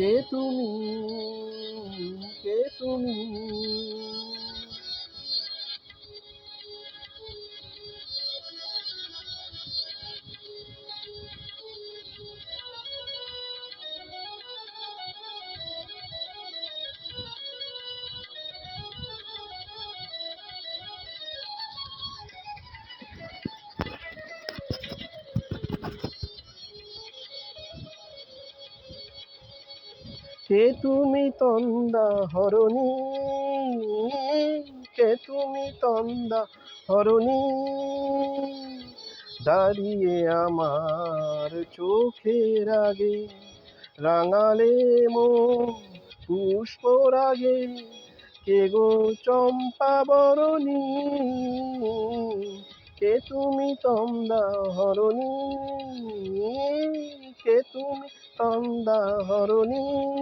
কে তুমি কে তুমি কে তুমি তন্দা হরণী? কে তুমি তন্দা হরণী? দাঁড়িয়ে আমার চোখের আগে, রাঙালে মো পুষ্প রাগে, কে গো চম্পা বরণী? কে তুমি তন্দা হরণী? কে তুমি তন্দা হরণী?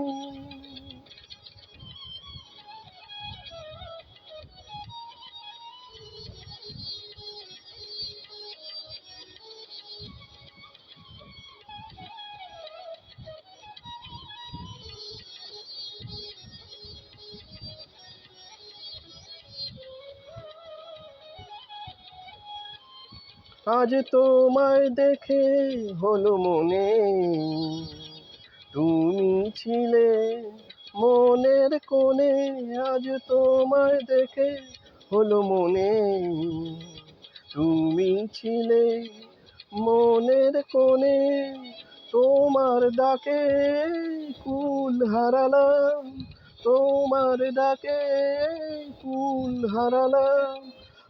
আজ তোমায় দেখে হলো মনে। তুমি ছিলে মনের কোণে, আজ তোমায় দেখে হলো মনে। তুমি ছিলে মনের কোণে, তোমার ডাকে কুল হারালাম। তোমার ডাকে কুল হারালাম।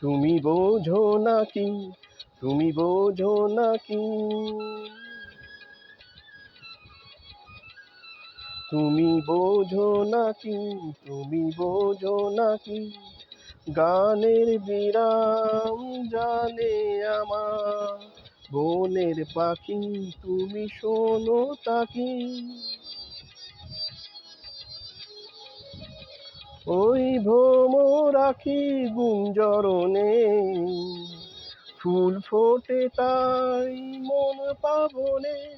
তুমি বোঝো নাকি? তুমি বোঝো নাকি? তুমি বোঝো নাকি? তুমি বোঝো নাকি? গানের বিরাম জানে আমার। বনের পাখি, তুমি শোনো তাকি। ওই ভ্রমরাখি গুঞ্জরণে। ফুল ফোটে তাই মন পাবনে,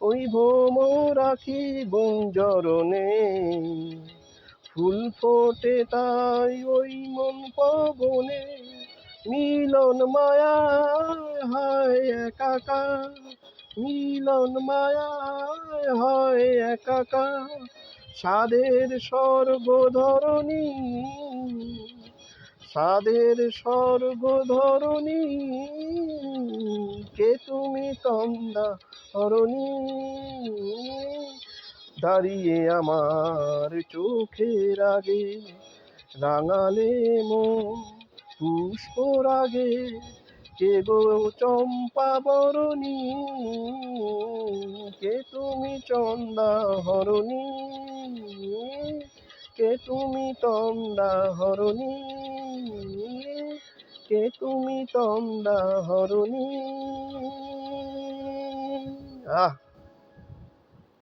ওই ভ্রমরাখি গুঞ্জরণে। ফুল ফোটে তাই ওই মন পাবনে, মিলন মায়া, হয় একাকা। মিলন মায়া, হয় একাকা। সাদের স্বর্গধরণী সাদের স্বর্গধরণী, কে তুমি তন্দা হরণী দাঁড়িয়ে আমার চোখের আগে, রাঙালে মন পুষ্প রাগে, কে গো চম্পা বরণী? কে তুমি চন্দা হরণী? কে তুমি তোমরা হরণী? কে তুমি তোমরা হরণী? আহ!